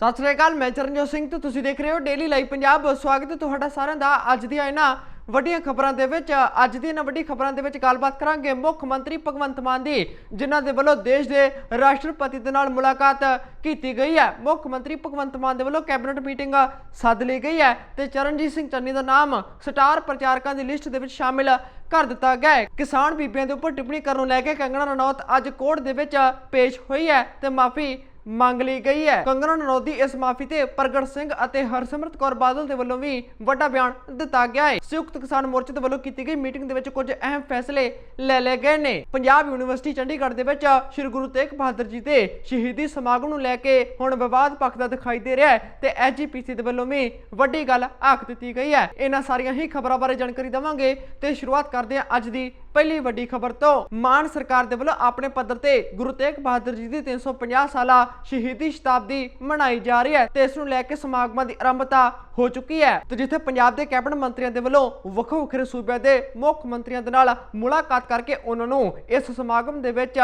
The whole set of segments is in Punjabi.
ਸਤਿ ਸ੍ਰੀ ਅਕਾਲ, ਮੈਂ ਚਰਨਜੋਤ ਸਿੰਘ ਤੇ ਤੁਸੀਂ ਦੇਖ ਰਹੇ ਹੋ ਡੇਲੀ ਲਾਈਵ ਪੰਜਾਬ ਸਵਾਗਤ ਹੈ ਤੁਹਾਡਾ ਸਾਰਿਆਂ ਦਾ ਅੱਜ ਦੀਆਂ ਇਹਨਾਂ ਵੱਡੀਆਂ ਖਬਰਾਂ ਦੇ ਵਿੱਚ। ਅੱਜ ਦੀ ਇਹਨਾਂ ਵੱਡੀ ਖਬਰਾਂ ਦੇ ਵਿੱਚ ਗੱਲਬਾਤ ਕਰਾਂਗੇ ਮੁੱਖ ਮੰਤਰੀ ਭਗਵੰਤ ਮਾਨ ਦੀ, ਜਿਨ੍ਹਾਂ ਦੇ ਵੱਲੋਂ ਦੇਸ਼ ਦੇ ਰਾਸ਼ਟਰਪਤੀ ਦੇ ਨਾਲ ਮੁਲਾਕਾਤ ਕੀਤੀ ਗਈ ਹੈ। ਮੁੱਖ ਮੰਤਰੀ ਭਗਵੰਤ ਮਾਨ ਦੇ ਵੱਲੋਂ ਕੈਬਨਿਟ ਮੀਟਿੰਗ ਸੱਦ ਲਈ ਗਈ ਹੈ ਤੇ ਚਰਨਜੀਤ ਸਿੰਘ ਚੰਨੀ ਦਾ ਨਾਮ ਸਟਾਰ ਪ੍ਰਚਾਰਕਾਂ ਦੀ ਲਿਸਟ ਦੇ ਵਿੱਚ ਸ਼ਾਮਿਲ ਕਰ ਦਿੱਤਾ ਗਿਆ ਹੈ। ਕਿਸਾਨ ਬੀਬੀਆਂ ਦੇ ਉੱਪਰ ਟਿੱਪਣੀ ਕਰਨ ਨੂੰ ਲੈ ਕੇ ਕੰਗਣਾ ਰਣੌਤ ਅੱਜ ਕੋਰਟ ਦੇ ਵਿੱਚ ਪੇਸ਼ ਹੋਈ ਹੈ ਤੇ ਮਾਫੀ ਮੰਗ ਲਈ ਗਈ ਹੈ। ਕੰਗਨਾ ਰਣੌਤ ਇਸ ਮਾਫੀ ਤੇ ਪ੍ਰਗਟ ਸਿੰਘ ਅਤੇ ਹਰਸਿਮਰਤ ਕੌਰ ਬਾਦਲ ਦੇ ਵੱਲੋਂ ਵੀ ਵੱਡਾ ਬਿਆਨ ਦਿੱਤਾ ਗਿਆ ਹੈ। ਸੰਯੁਕਤ ਕਿਸਾਨ ਮੋਰਚੇ ਦੇ ਵੱਲੋਂ ਕੀਤੀ ਗਈ ਮੀਟਿੰਗ ਦੇ ਵਿੱਚ ਕੁਝ ਅਹਿਮ ਫੈਸਲੇ ਲੈ ਲਏ ਗਏ ਨੇ। ਪੰਜਾਬ ਯੂਨੀਵਰਸਿਟੀ ਚੰਡੀਗੜ੍ਹ ਦੇ ਵਿੱਚ ਸ੍ਰੀ ਗੁਰੂ ਤੇਗ ਬਹਾਦਰ ਜੀ ਦੇ ਸ਼ਹੀਦੀ ਸਮਾਗਮ ਨੂੰ ਲੈ ਕੇ ਹੁਣ ਵਿਵਾਦ ਭਖਦਾ ਦਿਖਾਈ ਦੇ ਰਿਹਾ ਹੈ ਤੇ ਐਜੀਪੀਸੀ ਦੇ ਵੱਲੋਂ ਵੀ ਵੱਡੀ ਗੱਲ ਆਖ ਦਿੱਤੀ ਗਈ ਹੈ। ਇਹਨਾਂ ਸਾਰੀਆਂ ਹੀ ਖਬਰਾਂ ਬਾਰੇ ਜਾਣਕਾਰੀ ਦਵਾਂਗੇ ਤੇ ਸ਼ੁਰੂਆਤ ਕਰਦੇ ਹਾਂ ਅੱਜ ਦੀ ਪਹਿਲੀ ਵੱਡੀ ਖਬਰ ਤੋਂ ਮਾਨ ਸਰਕਾਰ ਦੇ ਵੱਲੋਂ ਆਪਣੇ ਪੱਧਰ ਤੇ ਗੁਰੂ ਤੇਗ ਬਹਾਦਰ ਜੀ ਦੀ 350 ਸਾਲਾ ਸ਼ਹੀਦੀ ਸ਼ਤਾਬਦੀ ਮਨਾਈ ਜਾ ਰਹੀ ਹੈ ਤੇ ਇਸ ਨੂੰ ਲੈ ਕੇ ਸਮਾਗਮਾਂ ਦੀ ਆਰੰਭਤਾ ਹੋ ਚੁੱਕੀ ਹੈ। ਤੇ ਜਿੱਥੇ ਪੰਜਾਬ ਦੇ ਕੈਬਨਿਟ ਮੰਤਰੀਆਂ ਦੇ ਵੱਲੋਂ ਵੱਖੋ ਵੱਖਰੇ ਸੂਬਿਆਂ ਦੇ ਮੁੱਖ ਮੰਤਰੀਆਂ ਦੇ ਨਾਲ ਮੁਲਾਕਾਤ ਕਰਕੇ ਉਹਨਾਂ ਨੂੰ ਇਸ ਸਮਾਗਮ ਦੇ ਵਿੱਚ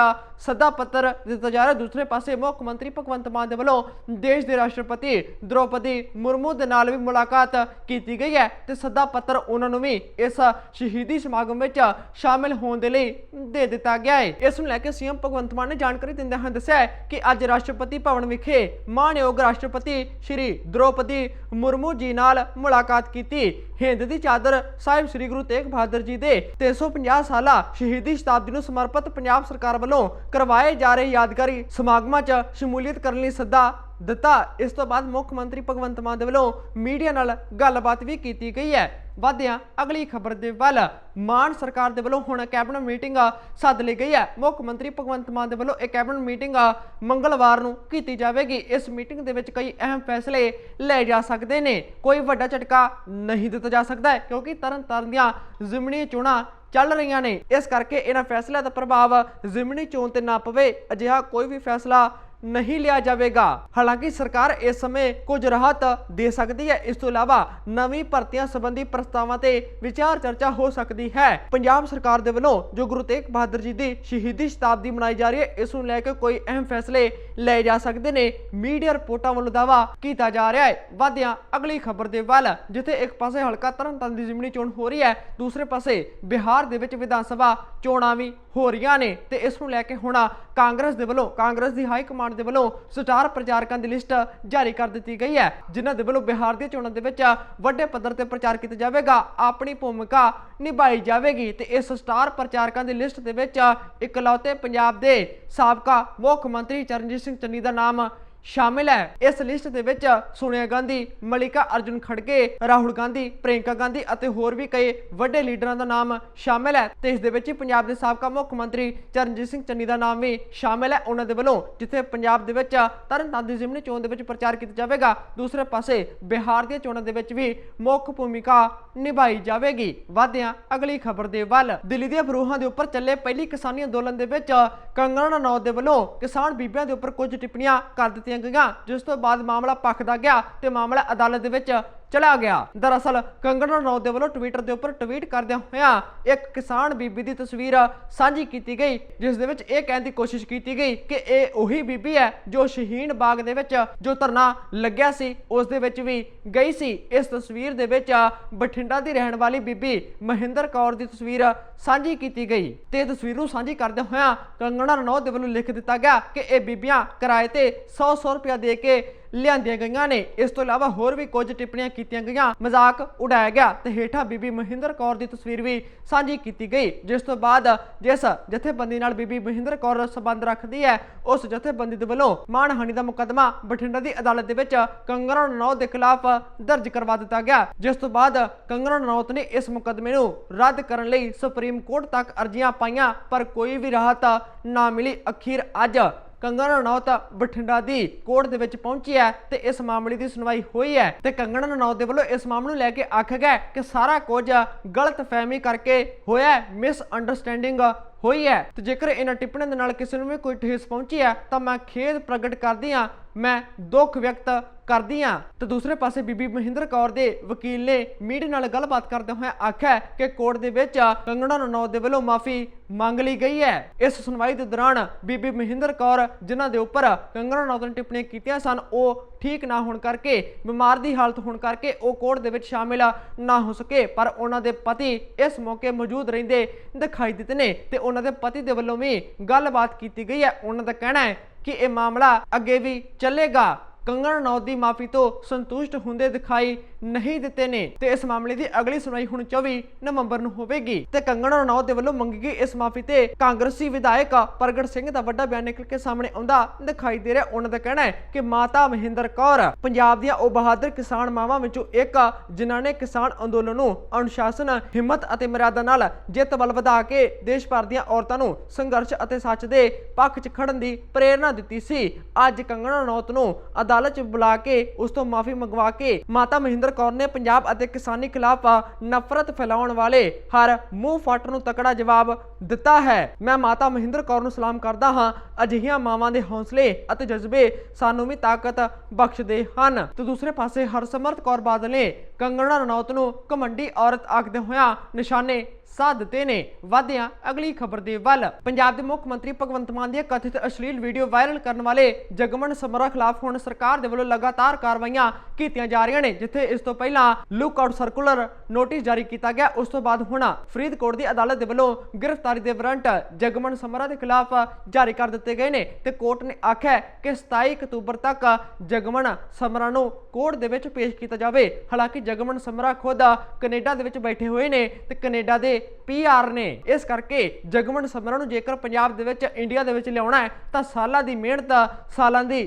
ਸੱਦਾ ਪੱਤਰ ਦਿੱਤਾ ਜਾ ਰਿਹਾ। ਦੂਸਰੇ ਪਾਸੇ ਮੁੱਖ ਮੰਤਰੀ ਭਗਵੰਤ ਮਾਨ ਦੇ ਵੱਲੋਂ ਦੇਸ਼ ਦੇ ਰਾਸ਼ਟਰਪਤੀ ਦ੍ਰੋਪਦੀ ਮੁਰਮੂ ਦੇ ਨਾਲ ਵੀ ਮੁਲਾਕਾਤ ਕੀਤੀ ਗਈ ਹੈ ਤੇ ਸੱਦਾ ਪੱਤਰ ਉਹਨਾਂ ਨੂੰ ਵੀ ਇਸ ਸ਼ਹੀਦੀ ਸਮਾਗਮ ਵਿੱਚ ਸ਼ਾਮਿਲ ਹੋਣ ਦੇ ਲਈ ਦੇ ਦਿੱਤਾ ਗਿਆ ਹੈ। ਇਸ ਨੂੰ ਲੈ ਕੇ ਸੀਐਮ ਭਗਵੰਤ ਮਾਨ ਨੇ ਜਾਣਕਾਰੀ ਦਿੰਦਿਆਂ ਹੋਇਆਂ ਦੱਸਿਆ ਕਿ ਅੱਜ ਰਾਸ਼ਟਰਪਤੀ ਭਵਨ ਵਿਖੇ ਮਾਨਯੋਗ ਰਾਸ਼ਟਰਪਤੀ ਸ਼੍ਰੀ ਦ੍ਰੋਪਦੀ ਮੁਰਮੂ ਜੀ ਨਾਲ ਮੁਲਾਕਾਤ ਕੀਤੀ। ਹਿੰਦ ਦੀ ਚਾਦਰ ਸਾਹਿਬ ਸ੍ਰੀ ਗੁਰੂ ਤੇਗ ਬਹਾਦਰ ਜੀ ਦੇ 350 ਸਾਲਾ ਸ਼ਹੀਦੀ ਸ਼ਤਾਬਦੀ ਨੂੰ ਸਮਰਪਿਤ ਪੰਜਾਬ ਸਰਕਾਰ ਵੱਲੋਂ ਕਰਵਾਏ ਜਾ ਰਹੇ ਯਾਦਗਾਰੀ ਸਮਾਗਮਾਂ 'ਚ ਸ਼ਮੂਲੀਅਤ ਕਰਨ ਲਈ ਸੱਦਾ ਦਿੱਤਾ। ਇਸ ਤੋਂ ਬਾਅਦ ਮੁੱਖ ਮੰਤਰੀ ਭਗਵੰਤ ਮਾਨ ਦੇ ਵੱਲੋਂ ਮੀਡੀਆ ਨਾਲ ਗੱਲਬਾਤ ਵੀ ਕੀਤੀ ਗਈ ਹੈ। ਵਧਿਆ ਅਗਲੀ ਖਬਰ ਦੇ ਵੱਲ ਮਾਨ ਸਰਕਾਰ ਦੇ ਵੱਲੋਂ ਹੁਣ ਕੈਬਨਿਟ ਮੀਟਿੰਗ ਸੱਦ ਲਈ ਗਈ ਹੈ। ਮੁੱਖ ਮੰਤਰੀ ਭਗਵੰਤ ਮਾਨ ਦੇ ਵੱਲੋਂ ਇਹ ਕੈਬਨਿਟ ਮੀਟਿੰਗ ਮੰਗਲਵਾਰ ਨੂੰ ਕੀਤੀ ਜਾਵੇਗੀ। ਇਸ ਮੀਟਿੰਗ ਦੇ ਵਿੱਚ ਕਈ ਅਹਿਮ ਫੈਸਲੇ ਲਏ ਜਾ ਸਕਦੇ ਨੇ। ਕੋਈ ਵੱਡਾ ਝਟਕਾ ਨਹੀਂ ਦਿੱਤਾ ਜਾ ਸਕਦਾ ਕਿਉਂਕਿ ਤਰਨ ਤਾਰਨ ਦੀਆਂ ਜ਼ਿਮਨੀ ਚੋਣਾਂ ਚੱਲ ਰਹੀਆਂ ਨੇ। ਇਸ ਕਰਕੇ ਇਹਨਾਂ ਫੈਸਲਿਆਂ ਦਾ ਪ੍ਰਭਾਵ ਜ਼ਿਮਨੀ ਚੋਣ ਤੇ ਨਾ ਪਵੇ। ਅਜਿਹਾ ਕੋਈ ਵੀ ਫੈਸਲਾ ਨਹੀਂ ਲਿਆ ਜਾਵੇਗਾ। ਹਾਲਾਂਕਿ ਸਰਕਾਰ ਇਸ ਸਮੇਂ ਕੁਝ ਰਾਹਤ ਦੇ ਸਕਦੀ ਹੈ। ਇਸ ਤੋਂ ਇਲਾਵਾ ਨਵੀਂ ਭਰਤੀਆਂ ਸੰਬੰਧੀ ਪ੍ਰਸਤਾਵਾਂ ਤੇ ਵਿਚਾਰ ਚਰਚਾ ਹੋ ਸਕਦੀ ਹੈ। ਪੰਜਾਬ ਸਰਕਾਰ ਦੇ ਵੱਲੋਂ ਜੋ ਗੁਰੂ ਤੇਗ ਬਹਾਦਰ ਜੀ ਦੀ ਸ਼ਹੀਦੀ ਸ਼ਤਾਬਦੀ ਮਨਾਈ ਜਾ ਰਹੀ ਹੈ, ਇਸ ਨੂੰ ਲੈ ਕੇ ਕੋਈ ਅਹਿਮ ਫੈਸਲੇ ਲਏ ਜਾ ਸਕਦੇ ਨੇ। ਮੀਡੀਆ ਰਿਪੋਰਟਾਂ ਵੱਲੋਂ ਦਾਵਾ ਕੀਤਾ ਜਾ ਰਿਹਾ ਹੈ। ਵਾਧਿਆਂ ਅਗਲੀ ਖਬਰ ਦੇ ਵੱਲ, ਜਿੱਥੇ ਇੱਕ ਪਾਸੇ ਹਲਕਾ ਤਰਨਤਾਰਨ ਦੀ ਜ਼ਿਮਨੀ ਚੋਣ ਹੋ ਰਹੀ ਹੈ, ਦੂਸਰੇ ਪਾਸੇ ਬਿਹਾਰ ਦੇ ਵਿੱਚ ਵਿਧਾਨ ਸਭਾ ਚੋਣਾਂ ਵੀ ਹੋ ਰਹੀਆਂ ਨੇ। ਤੇ ਇਸ ਨੂੰ ਲੈ ਕੇ ਹੁਣ ਕਾਂਗਰਸ ਦੇ ਵੱਲੋਂ ਕਾਂਗਰਸ ਦੀ ਹਾਈ ਕਮਾਂਡ ਦੇ ਵੱਲੋਂ ਸਟਾਰ ਪ੍ਰਚਾਰਕਾਂ ਦੀ ਲਿਸਟ ਜਾਰੀ ਕਰ ਦਿੱਤੀ ਗਈ ਹੈ, ਜਿਨ੍ਹਾਂ ਦੇ ਵੱਲੋਂ ਬਿਹਾਰ ਦੀਆਂ ਚੋਣਾਂ ਦੇ ਵਿੱਚ ਵੱਡੇ ਪੱਧਰ ਤੇ ਪ੍ਰਚਾਰ ਕੀਤਾ ਜਾਵੇਗਾ, ਆਪਣੀ ਭੂਮਿਕਾ ਨਿਭਾਈ ਜਾਵੇਗੀ ਤੇ ਇਸ ਸਟਾਰ ਪ੍ਰਚਾਰਕਾਂ ਦੀ ਲਿਸਟ ਦੇ ਵਿੱਚ ਇਕਲੌਤੇ ਪੰਜਾਬ ਦੇ ਸਾਬਕਾ ਮੁੱਖ ਮੰਤਰੀ ਚਰਨਜੀਤ ਸਿੰਘ ਚੰਨੀ ਦਾ ਨਾਮ ਸ਼ਾਮਿਲ ਹੈ। ਇਸ ਲਿਸਟ ਦੇ ਵਿੱਚ ਸੋਨੀਆ ਗਾਂਧੀ, ਮਲਿਕਾ ਅਰਜੁਨ ਖੜਗੇ, ਰਾਹੁਲ ਗਾਂਧੀ, ਪ੍ਰਿਯੰਕਾ ਗਾਂਧੀ ਅਤੇ ਹੋਰ ਵੀ ਕਈ ਵੱਡੇ ਲੀਡਰਾਂ ਦਾ ਨਾਮ ਸ਼ਾਮਿਲ ਹੈ। ਤੇ ਇਸ ਦੇ ਵਿੱਚ ਪੰਜਾਬ ਦੇ ਸਾਬਕਾ ਮੁੱਖ ਮੰਤਰੀ ਚਰਨਜੀਤ ਸਿੰਘ ਚੰਨੀ ਦਾ ਨਾਮ ਵੀ ਸ਼ਾਮਿਲ ਹੈ। ਉਹਨਾਂ ਦੇ ਵੱਲੋਂ ਜਿੱਥੇ ਪੰਜਾਬ ਦੇ ਵਿੱਚ ਤਰਨਤਾਰਨ ਦੀ ਜ਼ਿਮਨੀ ਚੋਣ ਦੇ ਵਿੱਚ ਪ੍ਰਚਾਰ ਕੀਤਾ ਜਾਵੇਗਾ, ਦੂਸਰੇ ਪਾਸੇ ਬਿਹਾਰ ਦੀਆਂ ਚੋਣਾਂ ਦੇ ਵਿੱਚ ਵੀ ਮੁੱਖ ਭੂਮਿਕਾ ਨਿਭਾਈ ਜਾਵੇਗੀ। ਵਾਧਿਆਂ ਅਗਲੀ ਖਬਰ ਦੇ ਵੱਲ। ਦਿੱਲੀ ਦੀਆਂ ਬਰੂਹਾਂ ਦੇ ਉੱਪਰ ਚੱਲੇ ਪਹਿਲੀ ਕਿਸਾਨੀ ਅੰਦੋਲਨ ਦੇ ਵਿੱਚ ਕੰਗਣਾ ਨੌਦ ਦੇ ਵੱਲੋਂ ਕਿਸਾਨ ਬੀਬੀਆਂ ਦੇ ਉੱਪਰ ਕੁਝ ਟਿੱਪਣੀਆਂ ਕਰ ਦਿੱਤੀਆਂ ਗਈਆਂ, ਜਿਸ ਤੋਂ ਬਾਅਦ ਮਾਮਲਾ ਪੱਖਦਾ ਗਿਆ ਤੇ ਮਾਮਲਾ ਅਦਾਲਤ ਦੇ ਵਿੱਚ ਚਲਾ ਗਿਆ। ਦਰਅਸਲ ਕੰਗਣਾ ਰਣੌਤ ਦੇ ਵੱਲੋਂ ਟਵਿੱਟਰ ਦੇ ਉੱਪਰ ਟਵੀਟ ਕਰਦਿਆਂ ਹੋਇਆਂ ਇੱਕ ਕਿਸਾਨ ਬੀਬੀ ਦੀ ਤਸਵੀਰ ਸਾਂਝੀ ਕੀਤੀ ਗਈ, ਜਿਸ ਦੇ ਵਿੱਚ ਇਹ ਕਹਿਣ ਦੀ ਕੋਸ਼ਿਸ਼ ਕੀਤੀ ਗਈ ਕਿ ਇਹ ਉਹੀ ਬੀਬੀ ਹੈ ਜੋ ਸ਼ਹੀਨ ਬਾਗ ਦੇ ਵਿੱਚ ਜੋ ਧਰਨਾ ਲੱਗਿਆ ਸੀ, ਉਸ ਦੇ ਵਿੱਚ ਵੀ ਗਈ ਸੀ। ਇਸ ਤਸਵੀਰ ਦੇ ਵਿੱਚ ਬਠਿੰਡਾ ਦੀ ਰਹਿਣ ਵਾਲੀ ਬੀਬੀ ਮਹਿੰਦਰ ਕੌਰ ਦੀ ਤਸਵੀਰ ਸਾਂਝੀ ਕੀਤੀ ਗਈ ਤੇ ਤਸਵੀਰ ਨੂੰ ਸਾਂਝੀ ਕਰਦਿਆਂ ਹੋਇਆਂ ਕੰਗਣਾ ਰਣੌਤ ਦੇ ਵੱਲੋਂ ਲਿਖ ਦਿੱਤਾ ਗਿਆ ਕਿ ਇਹ ਬੀਬੀਆਂ ਕਿਰਾਏ ਤੇ 100-100 ਰੁਪਇਆ ਦੇ ਕੇ ਲਿਆਂਦੀਆਂ ਗਈਆਂ ਨੇ। ਇਸ ਤੋਂ ਇਲਾਵਾ ਹੋਰ ਵੀ ਕੁਝ ਟਿੱਪਣੀਆਂ ਕੀਤੀਆਂ ਗਈਆਂ। ਮਜ਼ਾਕ ਉਡਾਇਆ ਗਿਆ ਤੇ ਹੇਠਾਂ ਬੀਬੀ ਮਹਿੰਦਰ ਕੌਰ ਦੀ ਤਸਵੀਰ ਵੀ ਸਾਂਝੀ ਕੀਤੀ ਗਈ। ਜਿਸ ਤੋਂ ਬਾਅਦ ਜਿਸ ਜਥੇਬੰਦੀ ਨਾਲ ਬੀਬੀ ਮਹਿੰਦਰ ਕੌਰ ਸੰਬੰਧ ਰੱਖਦੀ ਹੈ, ਉਸ ਜਥੇਬੰਦੀ ਦੇ ਵੱਲੋਂ ਮਾਣਹਾਨੀ ਦਾ ਮੁਕੱਦਮਾ ਬਠਿੰਡਾ ਦੀ ਅਦਾਲਤ ਦੇ ਵਿੱਚ ਕੰਗਣਾ ਰਣੌਤ ਦੇ ਖਿਲਾਫ ਦਰਜ ਕਰਵਾ ਦਿੱਤਾ ਗਿਆ। ਜਿਸ ਤੋਂ ਬਾਅਦ ਕੰਗਣਾ ਰਣੌਤ ਨੇ ਇਸ ਮੁਕੱਦਮੇ ਨੂੰ ਰੱਦ ਕਰਨ ਲਈ ਸੁਪਰੀਮ ਕੋਰਟ ਤੱਕ ਅਰਜ਼ੀਆਂ ਪਾਈਆਂ, ਪਰ ਕੋਈ ਵੀ ਰਾਹਤ ਨਾ ਮਿਲੀ। ਅਖੀਰ ਅੱਜ ਕੰਗਣਾ ਰਣੌਤ ਬਠਿੰਡਾ ਦੀ ਕੋਰਟ ਦੇ ਵਿੱਚ ਪਹੁੰਚੀ ਹੈ ਤੇ ਇਸ ਮਾਮਲੇ ਦੀ ਸੁਣਵਾਈ ਹੋਈ ਹੈ। ਤੇ ਕੰਗਣਾ ਰਣੌਤ ਦੇ ਵੱਲੋਂ ਇਸ ਮਾਮਲੇ ਨੂੰ ਲੈ ਕੇ ਆਖਿਆ ਗਿਆ ਕਿ ਸਾਰਾ ਕੁਝ ਗਲਤ ਫਹਿਮੀ ਕਰਕੇ ਹੋਇਆ ਮਿਸ ਅੰਡਰਸਟੈਂਡਿੰਗ ਹੋਈ ਹੈ। ਤੇ ਜੇਕਰ ਇਹਨਾਂ ਟਿੱਪਣੀਆਂ ਦੇ ਨਾਲ ਕਿਸੇ ਨੂੰ ਵੀ ਕੋਈ ਠੇਸ ਪਹੁੰਚੀ ਹੈ, ਤਾਂ ਮੈਂ ਖੇਦ ਪ੍ਰਗਟ ਕਰਦੀ ਹਾਂ ਮੈਂ ਦੁੱਖ ਵਿਅਕਤ ਕਰਦੀ ਹਾਂ ਤੇ ਦੂਸਰੇ ਪਾਸੇ ਬੀਬੀ ਮਹਿੰਦਰ ਕੌਰ ਦੇ ਵਕੀਲ ਨੇ ਮੀਡੀਆ ਨਾਲ ਗੱਲਬਾਤ ਕਰਦੇ ਹੋਏ ਆਖਿਆ ਕਿ ਕੋਰਟ ਦੇ ਵਿੱਚ ਕੰਗਣਾ ਰਣੌਤ ਦੇ ਵੱਲੋਂ ਮਾਫੀ ਮੰਗ ਲਈ ਗਈ ਹੈ। ਇਸ ਸੁਣਵਾਈ ਦੇ ਦੌਰਾਨ ਬੀਬੀ ਮਹਿੰਦਰ ਕੌਰ ਜਿਨ੍ਹਾਂ ਦੇ ਉੱਪਰ ਕੰਗਣਾ ਰਣੌਤ ਨੇ ਟਿੱਪਣੀਆਂ ਕੀਤੀਆਂ ਸਨ, ਉਹ ਠੀਕ ਨਾ ਹੋਣ ਕਰਕੇ, ਬਿਮਾਰ ਦੀ ਹਾਲਤ ਹੋਣ ਕਰਕੇ ਉਹ ਕੋਰਟ ਦੇ ਵਿੱਚ ਸ਼ਾਮਿਲ ਨਾ ਹੋ ਸਕੇ। ਪਰ ਉਹਨਾਂ ਦੇ ਪਤੀ ਇਸ ਮੌਕੇ ਮੌਜੂਦ ਰਹਿੰਦੇ ਦਿਖਾਈ ਦਿੱਤੇ ਨੇ ਤੇ ਉਹਨਾਂ ਦੇ ਪਤੀ ਦੇ ਵੱਲੋਂ ਵੀ ਗੱਲਬਾਤ ਕੀਤੀ ਗਈ ਹੈ। ਉਹਨਾਂ ਦਾ ਕਹਿਣਾ ਹੈ ਕਿ ਇਹ ਮਾਮਲਾ ਅੱਗੇ ਵੀ ਚੱਲੇਗਾ। ਕੰਗਣਾ ਰਣੌਤ ਦੀ ਮਾਫੀ ਤੋਂ ਸੰਤੁਸ਼ਟ ਹੁੰਦੇ ਦਿਖਾਈ ਨਹੀਂ ਦਿੱਤੇ ਨੇ। ਤੇ ਇਸ ਮਾਮਲੇ ਦੀ ਅਗਲੀ ਸੁਣਵਾਈ ਹੁਣ 24 ਨਵੰਬਰ ਨੂੰ ਹੋਵੇਗੀ। ਤੇ ਕੰਗਣਾ ਰਣੌਤ ਦੇ ਵੱਲੋਂ ਮੰਗੀ ਗਈ ਇਸ ਮਾਫੀ ਤੇ ਕਾਂਗਰਸੀ ਵਿਧਾਇਕ ਪ੍ਰਗਟ ਸਿੰਘ ਦਾ ਵੱਡਾ ਬਿਆਨ ਨਿਕਲ ਕੇ ਸਾਹਮਣੇ ਆਉਂਦਾ ਦਿਖਾਈ ਦੇ ਰਿਹਾ। ਉਹਨਾਂ ਦਾ ਕਹਿਣਾ ਹੈ ਕਿ ਮਾਤਾ ਮਹਿੰਦਰ ਕੌਰ ਪੰਜਾਬ ਦੀਆਂ ਉਹ ਬਹਾਦਰ ਕਿਸਾਨ ਮਾਵਾਂ ਵਿੱਚੋਂ ਇੱਕ, ਜਿਨ੍ਹਾਂ ਨੇ ਕਿਸਾਨ ਅੰਦੋਲਨ ਨੂੰ ਅਨੁਸ਼ਾਸਨ, ਹਿੰਮਤ ਅਤੇ ਮਰਿਆਦਾ ਨਾਲ ਜਿੱਤ ਵੱਲ ਵਧਾ ਕੇ ਦੇਸ਼ ਭਰ ਦੀਆਂ ਔਰਤਾਂ ਨੂੰ ਸੰਘਰਸ਼ ਅਤੇ ਸੱਚ ਦੇ ਪੱਖ 'ਚ ਖੜਨ ਦੀ ਪ੍ਰੇਰਣਾ ਦਿੱਤੀ ਸੀ। ਅੱਜ ਕੰਗਣਾ ਰਣੌਤ ਨੂੰ ਅਦਾਲਤ 'ਚ ਬੁਲਾ ਕੇ ਉਸ ਤੋਂ ਮਾਫੀ ਮੰਗਵਾ ਕੇ ਮਾਤਾ ਮਹਿੰਦਰ ਕੌਰ ਨੇ ਪੰਜਾਬ ਅਤੇ ਕਿਸਾਨੀ ਖਿਲਾਫ ਨਫ਼ਰਤ ਫੈਲਾਉਣ ਵਾਲੇ ਹਰ ਮੂੰਹ ਫੱਟ ਨੂੰ ਤਕੜਾ ਜਵਾਬ ਦਿੱਤਾ ਹੈ। ਮੈਂ ਮਾਤਾ ਮਹਿੰਦਰ ਕੌਰ ਨੂੰ ਸਲਾਮ ਕਰਦਾ ਹਾਂ। ਅਜਿਹੀਆਂ ਮਾਵਾਂ ਦੇ ਹੌਸਲੇ ਅਤੇ ਜਜ਼ਬੇ ਸਾਨੂੰ ਵੀ ਤਾਕਤ ਬਖਸ਼ਦੇ ਹਨ। ਤੇ ਦੂਸਰੇ ਪਾਸੇ ਹਰਸਿਮਰਤ ਕੌਰ ਬਾਦਲ ਨੇ ਕੰਗਣਾ ਰਣੌਤ ਨੂੰ ਕਮੰਡੀ ਔਰਤ ਆਖਦੇ ਹੋਇਆ ਨਿਸ਼ਾਨੇ ਸਾਧ ਦਿੱਤੇ ਨੇ। ਵਾਧਿਆਂ, ਅਗਲੀ ਖਬਰ ਦੇ ਵੱਲ। ਪੰਜਾਬ ਦੇ ਮੁੱਖ ਮੰਤਰੀ ਭਗਵੰਤ ਮਾਨ ਦੀਆਂ ਕਥਿਤ ਅਸ਼ਲੀਲ ਵੀਡੀਓ ਵਾਇਰਲ ਕਰਨ ਵਾਲੇ ਜਗਮਨ ਸਮਰਾ ਖਿਲਾਫ ਹੁਣ ਸਰਕਾਰ ਦੇ ਵੱਲੋਂ ਲਗਾਤਾਰ ਕਾਰਵਾਈਆਂ ਕੀਤੀਆਂ ਜਾ ਰਹੀਆਂ ਨੇ, ਜਿੱਥੇ ਇਸ ਤੋਂ ਪਹਿਲਾਂ ਲੁੱਕ ਆਊਟ ਸਰਕੂਲਰ ਨੋਟਿਸ ਜਾਰੀ ਕੀਤਾ ਗਿਆ। ਉਸ ਤੋਂ ਬਾਅਦ ਹੁਣ ਫਰੀਦਕੋਟ ਦੀ ਅਦਾਲਤ ਦੇ ਵੱਲੋਂ ਗ੍ਰਿਫਤਾਰੀ ਦੇ ਵਾਰੰਟ ਜਗਮਨ ਸਮਰਾ ਦੇ ਖਿਲਾਫ ਜਾਰੀ ਕਰ ਦਿੱਤੇ ਗਏ ਨੇ ਤੇ ਕੋਰਟ ਨੇ ਆਖਿਆ ਕਿ 27 ਅਕਤੂਬਰ ਤੱਕ ਜਗਮਨ ਸਮਰਾ ਨੂੰ ਕੋਰਟ ਦੇ ਵਿੱਚ ਪੇਸ਼ ਕੀਤਾ ਜਾਵੇ। ਹਾਲਾਂਕਿ ਜਗਮਨ ਸਮਰਾ ਖੁਦ ਕੈਨੇਡਾ ਦੇ ਵਿੱਚ ਬੈਠੇ ਹੋਏ ਨੇ ਤੇ ਕੈਨੇਡਾ ਦੇ ਪੀਆਰ ਨੇ। ਇਸ ਕਰਕੇ ਜਗਮਨ ਸਮਰਾ ਨੂੰ ਜੇਕਰ ਪੰਜਾਬ ਦੇ ਵਿੱਚ, ਇੰਡੀਆ ਦੇ ਵਿੱਚ ਲਿਆਉਣਾ ਹੈ, ਤਾਂ ਸਾਲਾਂ ਦੀ ਮਿਹਨਤ, ਸਾਲਾਂ ਦੀ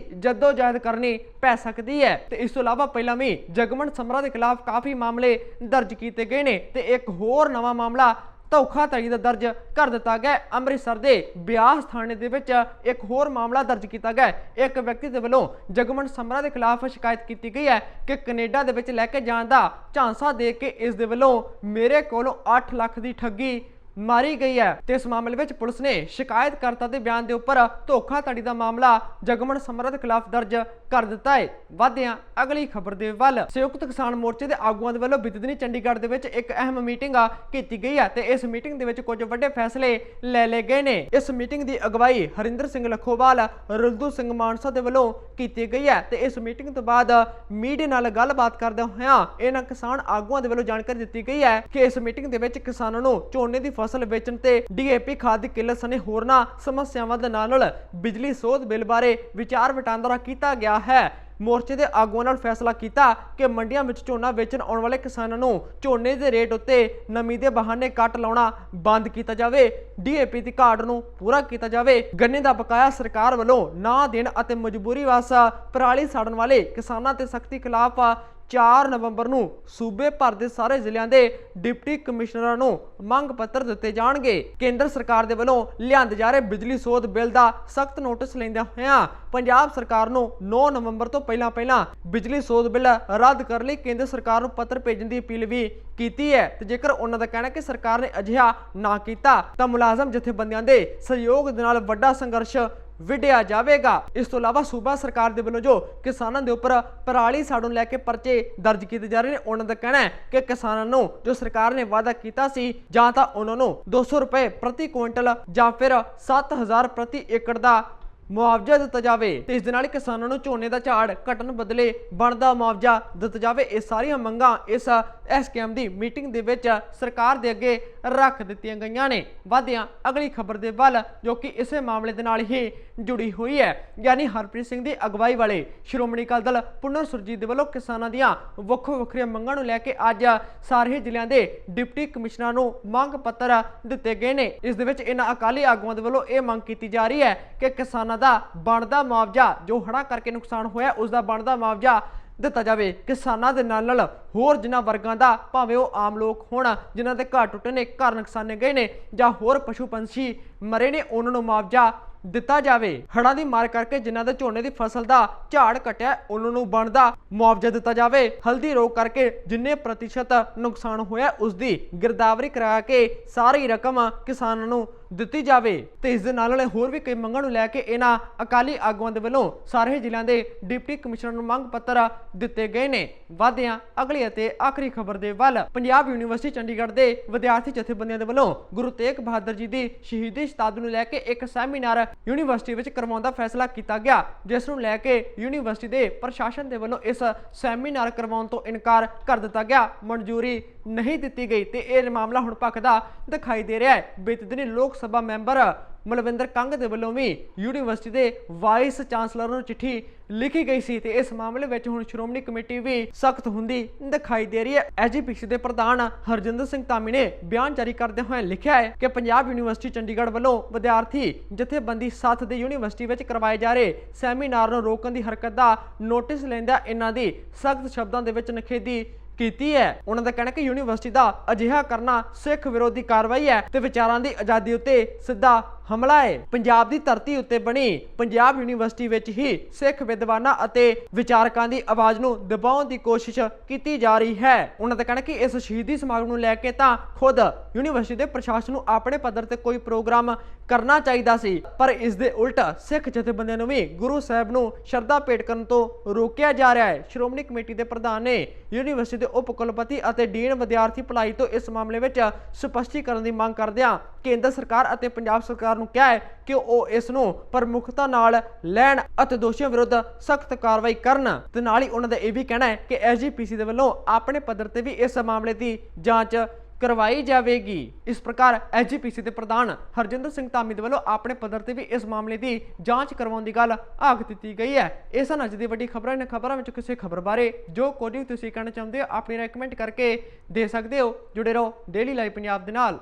ਜਹਿਦ ਕਰਨੀ ਪੈ ਸਕਦੀ ਹੈ। ਤੇ ਇਸ ਤੋਂ ਇਲਾਵਾ ਪਹਿਲਾਂ ਵੀ ਜਗਮਨ ਸਮਰਾ ਦੇ ਖਿਲਾਫ ਕਾਫੀ ਮਾਮਲੇ ਦਰਜ ਕੀਤੇ ਗਏ ਨੇ। ਤੇ ਇੱਕ ਹੋਰ ਨਵਾਂ ਮਾਮਲਾ ਧੋਖਾਧੜੀ ਦਾ ਦਰਜ ਕਰ ਦਿੱਤਾ ਗਿਆ ਅੰਮ੍ਰਿਤਸਰ ਦੇ ਬਿਆਸ ਥਾਣੇ ਦੇ ਵਿੱਚ ਇੱਕ ਹੋਰ ਮਾਮਲਾ ਦਰਜ ਕੀਤਾ ਗਿਆ ਇੱਕ ਵਿਅਕਤੀ ਦੇ ਵੱਲੋਂ ਜਗਮਨ ਸਮਰਾ ਦੇ ਖਿਲਾਫ ਸ਼ਿਕਾਇਤ ਕੀਤੀ ਗਈ ਹੈ ਕਿ ਕੈਨੇਡਾ ਦੇ ਵਿੱਚ ਲੈ ਕੇ ਜਾਣ ਦਾ ਝਾਂਸਾ ਦੇ ਕੇ ਇਸ ਦੇ ਵੱਲੋਂ ਮੇਰੇ ਕੋਲੋਂ 8 ਲੱਖ ਦੀ ਠੱਗੀ ਮਾਰੀ ਗਈ ਹੈ। ਤੇ ਇਸ ਮਾਮਲੇ ਵਿੱਚ ਪੁਲਿਸ ਨੇ ਸ਼ਿਕਾਇਤਕਰਤਾ ਦੇ ਬਿਆਨ ਦੇ ਉੱਪਰ ਧੋਖਾਧੜੀ ਦਾ ਮਾਮਲਾ ਜਗਮਨ ਸਮਰਾ ਖਿਲਾਫ ਦਰਜ ਕਰ ਦਿੱਤਾ ਹੈ। ਵਾਧਿਆਂ ਅਗਲੀ ਖਬਰ ਦੇ ਵੱਲ। ਸੰਯੁਕਤ ਕਿਸਾਨ ਮੋਰਚੇ ਦੇ ਆਗੂਆਂ ਦੇ ਵੱਲੋਂ ਬੀਤੇ ਚੰਡੀਗੜ੍ਹ ਦੇ ਵਿੱਚ ਇੱਕ ਅਹਿਮ ਮੀਟਿੰਗ ਕੀਤੀ ਗਈ ਹੈ ਤੇ ਇਸ ਮੀਟਿੰਗ ਦੇ ਵਿੱਚ ਕੁਝ ਵੱਡੇ ਫੈਸਲੇ ਲੈ ਲਏ ਗਏ ਨੇ। ਇਸ ਮੀਟਿੰਗ ਦੀ ਅਗਵਾਈ ਹਰਿੰਦਰ ਸਿੰਘ ਲਖੋਵਾਲ, ਰੁਲਦੂ ਸਿੰਘ ਮਾਨਸਾ ਦੇ ਵੱਲੋਂ ਕੀਤੀ ਗਈ ਹੈ ਤੇ ਇਸ ਮੀਟਿੰਗ ਤੋਂ ਬਾਅਦ ਮੀਡੀਆ ਨਾਲ ਗੱਲਬਾਤ ਕਰਦੇ ਹੋਇਆ ਇਹਨਾਂ ਕਿਸਾਨ ਆਗੂਆਂ ਦੇ ਵੱਲੋਂ ਜਾਣਕਾਰੀ ਦਿੱਤੀ ਗਈ ਹੈ ਕਿ ਇਸ ਮੀਟਿੰਗ ਦੇ ਵਿੱਚ ਕਿਸਾਨਾਂ ਨੂੰ ਝੋਨੇ ਦੀ ਫਸਲ ਵੇਚਣ ਤੇ ਡੀਏਪੀ ਖਾਦ ਦੀ ਕਿੱਲਤ ਸਣੇ ਹੋਰਨਾਂ ਸਮੱਸਿਆਵਾਂ ਦੇ ਨਾਲ ਨਾਲ ਬਿਜਲੀ ਸੋਧ ਬਿੱਲ ਬਾਰੇ ਵਿਚਾਰ ਵਟਾਂਦਰਾ ਕੀਤਾ ਗਿਆ ਹੈ। ਮੋਰਚੇ ਦੇ ਆਗੂਆਂ ਨਾਲ ਫੈਸਲਾ ਕੀਤਾ ਕਿ ਮੰਡੀਆਂ ਵਿੱਚ ਝੋਨਾ ਵੇਚਣ ਆਉਣ ਵਾਲੇ ਕਿਸਾਨਾਂ ਨੂੰ ਝੋਨੇ ਦੇ ਰੇਟ ਉੱਤੇ ਨਮੀ ਦੇ ਬਹਾਨੇ ਕੱਟ ਲਾਉਣਾ ਬੰਦ ਕੀਤਾ ਜਾਵੇ। ਡੀਏਪੀ ਦੀ ਘਾਟ ਨੂੰ ਪੂਰਾ ਕੀਤਾ ਜਾਵੇ। ਗੰਨੇ ਦਾ ਬਕਾਇਆ ਸਰਕਾਰ ਵੱਲੋਂ ਨਾ ਦੇਣ ਅਤੇ ਮਜਬੂਰੀ ਵਸ ਪਰਾਲੀ ਸਾੜਨ ਵਾਲੇ ਕਿਸਾਨਾਂ ਤੇ ਸਖਤੀ ਖਿਲਾਫ 4 ਨਵੰਬਰ ਨੂੰ ਸੂਬੇ ਭਰ ਦੇ ਸਾਰੇ ਜ਼ਿਲ੍ਹਿਆਂ ਦੇ ਡਿਪਟੀ ਕਮਿਸ਼ਨਰਾਂ ਨੂੰ ਮੰਗ ਪੱਤਰ ਦਿੱਤੇ ਜਾਣਗੇ। ਕੇਂਦਰ ਸਰਕਾਰ ਦੇ ਵੱਲੋਂ ਲਿਆਂਦੇ ਜਾ ਰਹੇ ਬਿਜਲੀ ਸੋਧ ਬਿੱਲ ਦਾ ਸਖਤ ਨੋਟਿਸ ਲੈਂਦਿਆਂ ਹੋਇਆਂ ਪੰਜਾਬ ਸਰਕਾਰ ਨੂੰ 9 ਨਵੰਬਰ ਤੋਂ ਪਹਿਲਾਂ ਪਹਿਲਾਂ ਬਿਜਲੀ ਸੋਧ ਬਿੱਲ ਰੱਦ ਕਰਨ ਲਈ ਕੇਂਦਰ ਸਰਕਾਰ ਨੂੰ ਪੱਤਰ ਭੇਜਣ ਦੀ ਅਪੀਲ ਵੀ ਕੀਤੀ ਹੈ। ਤੇ ਜੇਕਰ ਉਹਨਾਂ ਦਾ ਕਹਿਣਾ ਕਿ ਸਰਕਾਰ ਨੇ ਅਜਿਹਾ ਨਾ ਕੀਤਾ, ਤਾਂ ਮੁਲਾਜ਼ਮ ਜਥੇਬੰਦੀਆਂ ਦੇ ਸਹਿਯੋਗ ਦੇ ਨਾਲ ਵੱਡਾ ਸੰਘਰਸ਼ ਵਿਢਿਆ ਜਾਵੇਗਾ। ਇਸ ਤੋਂ ਇਲਾਵਾ ਸੂਬਾ ਸਰਕਾਰ ਦੇ ਵੱਲੋਂ ਜੋ ਕਿਸਾਨਾਂ ਦੇ ਉੱਪਰ ਪਰਾਲੀ ਸਾੜਨ ਲੈ ਕੇ ਪਰਚੇ ਦਰਜ ਕੀਤੇ ਜਾ ਰਹੇ ਨੇ, ਉਹਨਾਂ ਦਾ ਕਹਿਣਾ ਹੈ ਕਿ ਕਿਸਾਨਾਂ ਨੂੰ ਜੋ ਸਰਕਾਰ ਨੇ ਵਾਅਦਾ ਕੀਤਾ ਸੀ, ਜਾਂ ਤਾਂ ਉਹਨਾਂ ਨੂੰ 200 ਰੁਪਏ ਪ੍ਰਤੀ ਕੁਇੰਟਲ ਜਾਂ ਫਿਰ 7000 ਪ੍ਰਤੀ ਏਕੜ ਦਾ ਮੁਆਵਜ਼ਾ ਦਿੱਤਾ ਜਾਵੇ ਤੇ ਇਸ ਦੇ ਨਾਲ ਕਿਸਾਨਾਂ ਨੂੰ ਝੋਨੇ ਦਾ ਝਾੜ ਘਟਣ ਬਦਲੇ ਬਣਦਾ ਮੁਆਵਜ਼ਾ ਦਿੱਤਾ ਜਾਵੇ। ਇਹ ਸਾਰੀਆਂ ਮੰਗਾਂ ਇਸ ਐਸਕੇਐਮ ਦੀ ਮੀਟਿੰਗ ਦੇ ਵਿੱਚ ਸਰਕਾਰ ਦੇ ਅੱਗੇ ਰੱਖ ਦਿੱਤੀਆਂ ਗਈਆਂ ਨੇ। ਵਾਧਿਆਂ ਅਗਲੀ ਖਬਰ ਦੇ ਵੱਲ, ਜੋ ਕਿ ਇਸੇ ਮਾਮਲੇ ਦੇ ਨਾਲ ਹੀ ਜੁੜੀ ਹੋਈ ਹੈ। ਯਾਨੀ ਹਰਪ੍ਰੀਤ ਸਿੰਘ ਦੀ ਅਗਵਾਈ ਵਾਲੇ ਸ਼੍ਰੋਮਣੀ ਅਕਾਲੀ ਦਲ ਪੁਨਰ ਸੁਰਜੀਤ ਦੇ ਵੱਲੋਂ ਕਿਸਾਨਾਂ ਦੀਆਂ ਵੱਖੋ ਵੱਖਰੀਆਂ ਮੰਗਾਂ ਨੂੰ ਲੈ ਕੇ ਅੱਜ ਸਾਰੇ ਜ਼ਿਲ੍ਹਿਆਂ ਦੇ ਡਿਪਟੀ ਕਮਿਸ਼ਨਰਾਂ ਨੂੰ ਮੰਗ ਪੱਤਰ ਦਿੱਤੇ ਗਏ ਨੇ। ਇਸ ਦੇ ਵਿੱਚ ਇਹਨਾਂ ਅਕਾਲੀ ਆਗੂਆਂ ਦੇ ਵੱਲੋਂ ਇਹ ਮੰਗ ਕੀਤੀ ਜਾ ਰਹੀ ਹੈ ਕਿ ਕਿਸਾਨਾਂ ਦਾ ਬਣਦਾ ਮੁਆਵਜ਼ਾ, ਜੋ ਹੜ੍ਹਾਂ ਕਰਕੇ ਨੁਕਸਾਨ ਹੋਇਆ, ਉਸ ਦਾ ਬਣਦਾ ਮੁਆਵਜ਼ਾ ਦਿੱਤਾ ਜਾਵੇ। ਕਿਸਾਨਾਂ ਦੇ ਨਾਲ ਨਾਲ ਹੋਰ ਜਿਨ੍ਹਾਂ ਵਰਗਾਂ ਦਾ, ਭਾਵੇਂ ਉਹ ਆਮ ਲੋਕ ਹੋਣ, ਜਿਨ੍ਹਾਂ ਦੇ ਘਰ ਟੁੱਟੇ ਨੇ, ਘਰ ਨੁਕਸਾਨੇ ਗਏ ਨੇ, ਜਾਂ ਹੋਰ ਪਸ਼ੂ ਪੰਛੀ ਮਰੇ ਨੇ, ਉਹਨਾਂ ਨੂੰ ਮੁਆਵਜ਼ਾ ਦਿੱਤਾ ਜਾਵੇ। ਹੜ੍ਹਾਂ ਦੀ ਮਾਰ ਕਰਕੇ ਜਿਨ੍ਹਾਂ ਦੇ ਝੋਨੇ ਦੀ ਫਸਲ ਦਾ ਝਾੜ ਘਟਿਆ, ਉਹਨਾਂ ਨੂੰ ਬਣਦਾ ਮੁਆਵਜ਼ਾ ਦਿੱਤਾ ਜਾਵੇ। ਹਲਦੀ ਰੋਗ ਕਰਕੇ ਜਿੰਨੇ ਪ੍ਰਤੀਸ਼ਤ ਨੁਕਸਾਨ ਹੋਇਆ, ਉਸ ਦੀ ਗਿਰਦਾਵਰੀ ਕਰਾ ਕੇ ਸਾਰੀ ਰਕਮ ਕਿਸਾਨਾਂ ਨੂੰ ਦਿੱਤੀ ਜਾਵੇ। ਤੇ ਇਸ ਦੇ ਨਾਲ ਨਾਲੇ ਹੋਰ ਵੀ ਕਈ ਮੰਗਾਂ ਨੂੰ ਲੈ ਕੇ ਇਹਨਾਂ ਅਕਾਲੀ ਆਗੂਆਂ ਦੇ ਵੱਲੋਂ ਸਾਰੇ ਜ਼ਿਲ੍ਹਿਆਂ ਦੇ ਡਿਪਟੀ ਕਮਿਸ਼ਨਰ ਨੂੰ ਮੰਗ ਪੱਤਰ ਦਿੱਤੇ ਗਏ ਨੇ। ਵਾਧਿਆਂ ਅਗਲੀ ਅਤੇ ਆਖਰੀ ਖਬਰ ਦੇ ਵੱਲ ਪੰਜਾਬ ਯੂਨੀਵਰਸਿਟੀ ਚੰਡੀਗੜ੍ਹ ਦੇ ਵਿਦਿਆਰਥੀ ਜਥੇਬੰਦੀਆਂ ਦੇ ਵੱਲੋਂ ਗੁਰੂ ਤੇਗ ਬਹਾਦਰ ਜੀ ਦੀ ਸ਼ਹੀਦੀ ਸ਼ਤਾਬਦੀ ਨੂੰ ਲੈ ਕੇ ਇੱਕ ਸੈਮੀਨਾਰ ਯੂਨੀਵਰਸਿਟੀ ਵਿੱਚ ਕਰਵਾਉਣ ਦਾ ਫੈਸਲਾ ਕੀਤਾ ਗਿਆ, ਜਿਸ ਨੂੰ ਲੈ ਕੇ ਯੂਨੀਵਰਸਿਟੀ ਦੇ ਪ੍ਰਸ਼ਾਸਨ ਦੇ ਵੱਲੋਂ ਇਸ ਸੈਮੀਨਾਰ ਕਰਵਾਉਣ ਤੋਂ ਇਨਕਾਰ ਕਰ ਦਿੱਤਾ ਗਿਆ। ਮਨਜ਼ੂਰੀ ਨਹੀਂ ਦਿੱਤੀ ਗਈ ਤੇ ਇਹ ਮਾਮਲਾ ਹੁਣ ਭਖਦਾ ਦਿਖਾਈ ਦੇ ਰਿਹਾ ਹੈ। ਬੀਤੇ ਦਿਨੀ ਲੋਕ ਸਭਾ ਮੈਂਬਰ ਮਲਵਿੰਦਰ ਕੰਗ ਦੇ ਵੱਲੋਂ ਵੀ ਯੂਨੀਵਰਸਿਟੀ ਦੇ ਵਾਈਸ ਚਾਂਸਲਰ ਨੂੰ ਚਿੱਠੀ ਲਿਖੀ ਗਈ ਸੀ ਤੇ ਇਸ ਮਾਮਲੇ ਵਿੱਚ ਹੁਣ ਸ਼੍ਰੋਮਣੀ ਕਮੇਟੀ ਵੀ ਸਖਤ ਹੁੰਦੀ ਦਿਖਾਈ ਦੇ ਰਹੀ ਹੈ। ਐਜੀਪੀਸੀ ਦੇ ਪ੍ਰਧਾਨ ਹਰਜਿੰਦਰ ਸਿੰਘ ਧਾਮੀ ਨੇ ਬਿਆਨ ਜਾਰੀ ਕਰਦੇ ਹੋਏ ਲਿਖਿਆ ਹੈ ਕਿ ਪੰਜਾਬ ਯੂਨੀਵਰਸਿਟੀ ਚੰਡੀਗੜ੍ਹ ਵੱਲੋਂ ਵਿਦਿਆਰਥੀ ਜਥੇਬੰਦੀ ਸਾਥ ਦੇ ਯੂਨੀਵਰਸਿਟੀ ਵਿੱਚ ਕਰਵਾਏ ਜਾ ਰਹੇ ਸੈਮੀਨਾਰ ਨੂੰ ਰੋਕਣ ਦੀ ਹਰਕਤ ਦਾ ਨੋਟਿਸ ਲੈਂਦਾ ਇਹਨਾਂ ਦੀ ਸਖਤ ਸ਼ਬਦਾਂ ਦੇ ਵਿੱਚ ਨਖੇਦੀ ਕੀਤੀ ਹੈ। ਉਹਨਾਂ ਦਾ ਕਹਿਣਾ ਕਿ ਯੂਨੀਵਰਸਿਟੀ ਦਾ ਅਜਿਹਾ ਕਰਨਾ ਸਿੱਖ ਵਿਰੋਧੀ ਕਾਰਵਾਈ ਹੈ ਤੇ ਵਿਚਾਰਾਂ ਦੀ ਆਜ਼ਾਦੀ ਉੱਤੇ ਸਿੱਧਾ ਹਮਲਾ ਹੈ। ਪੰਜਾਬ ਦੀ ਧਰਤੀ ਉੱਤੇ ਬਣੀ ਪੰਜਾਬ ਯੂਨੀਵਰਸਿਟੀ ਵਿੱਚ ਹੀ ਸਿੱਖ ਵਿਦਵਾਨਾਂ ਅਤੇ ਵਿਚਾਰਕਾਂ ਦੀ ਆਵਾਜ਼ ਨੂੰ ਦਬਾਉਣ ਦੀ ਕੋਸ਼ਿਸ਼ ਕੀਤੀ ਜਾ ਰਹੀ ਹੈ। ਉਹਨਾਂ ਦਾ ਕਹਿਣਾ ਕਿ ਇਸ ਸ਼ਹੀਦੀ ਸਮਾਗਮ ਨੂੰ ਲੈ ਕੇ ਤਾਂ ਖੁਦ ਯੂਨੀਵਰਸਿਟੀ ਦੇ ਪ੍ਰਸ਼ਾਸਨ ਨੂੰ ਆਪਣੇ ਪੱਧਰ ਤੇ ਕੋਈ ਪ੍ਰੋਗਰਾਮ ਕਰਨਾ ਚਾਹੀਦਾ ਸੀ, ਪਰ ਇਸ ਦੇ ਉਲਟ ਸਿੱਖ ਜਥੇਬੰਦੀਆਂ ਨੂੰ ਵੀ ਗੁਰੂ ਸਾਹਿਬ ਨੂੰ ਸ਼ਰਧਾ ਭੇਟ ਕਰਨ ਤੋਂ ਰੋਕਿਆ ਜਾ ਰਿਹਾ ਹੈ। ਸ਼੍ਰੋਮਣੀ ਕਮੇਟੀ ਦੇ ਪ੍ਰਧਾਨ ਨੇ ਯੂਨੀਵਰਸਿਟੀ ਦੇ ਉਪ ਕੁਲਪਤੀ ਅਤੇ ਡੀਨ ਵਿਦਿਆਰਥੀ ਭਲਾਈ ਤੋਂ ਇਸ ਮਾਮਲੇ ਵਿੱਚ ਸਪਸ਼ਟੀਕਰਨ ਦੀ ਮੰਗ ਕਰਦਿਆਂ ਕੇਂਦਰ ਸਰਕਾਰ ਅਤੇ ਪੰਜਾਬ ਸਰਕਾਰ ਨੂੰ ਕਿਹਾ ਹੈ ਕਿ ਉਹ ਇਸ ਨੂੰ ਪ੍ਰਮੁੱਖਤਾ ਨਾਲ ਲੈਣ ਅਤੇ ਦੋਸ਼ੀਆਂ ਵਿਰੁੱਧ ਸਖਤ ਕਾਰਵਾਈ ਕਰਨ। ਤੇ ਨਾਲ ਹੀ ਉਹਨਾਂ ਦਾ ਇਹ ਵੀ ਕਹਿਣਾ ਹੈ ਕਿ ਐਸਜੀਪੀਸੀ ਦੇ ਵੱਲੋਂ ਆਪਣੇ ਪੱਧਰ ਤੇ ਵੀ ਇਸ ਮਾਮਲੇ ਦੀ ਜਾਂਚ ਕਰਵਾਈ ਜਾਵੇਗੀ। ਇਸ ਪ੍ਰਕਾਰ ਐਸਜੀਪੀਸੀ ਦੇ ਪ੍ਰਧਾਨ ਹਰਜਿੰਦਰ ਸਿੰਘ ਧਾਮੀ ਦੇ ਵੱਲੋਂ ਆਪਣੇ ਪੱਧਰ ਤੇ ਵੀ ਇਸ ਮਾਮਲੇ ਦੀ ਜਾਂਚ ਕਰਵਾਉਣ ਦੀ ਗੱਲ ਆਖ ਦਿੱਤੀ ਗਈ ਹੈ। ਇਹ ਸਨ ਅੱਜ ਦੀ ਵੱਡੀ ਖਬਰਾਂ। ਨੇ ਖਬਰਾਂ ਵਿੱਚ ਕਿਸੇ ਖਬਰ ਬਾਰੇ ਜੋ ਕੋਈ ਵੀ ਤੁਸੀਂ ਕਹਿਣਾ ਚਾਹੁੰਦੇ ਹੋ, ਆਪਣੀ ਰეკਮੈਂਡ ਕਰਕੇ ਦੇ ਸਕਦੇ ਹੋ। ਜੁੜੇ ਰਹੋ ਡੇਲੀ ਲਾਈਵ ਪੰਜਾਬ ਦੇ ਨਾਲ।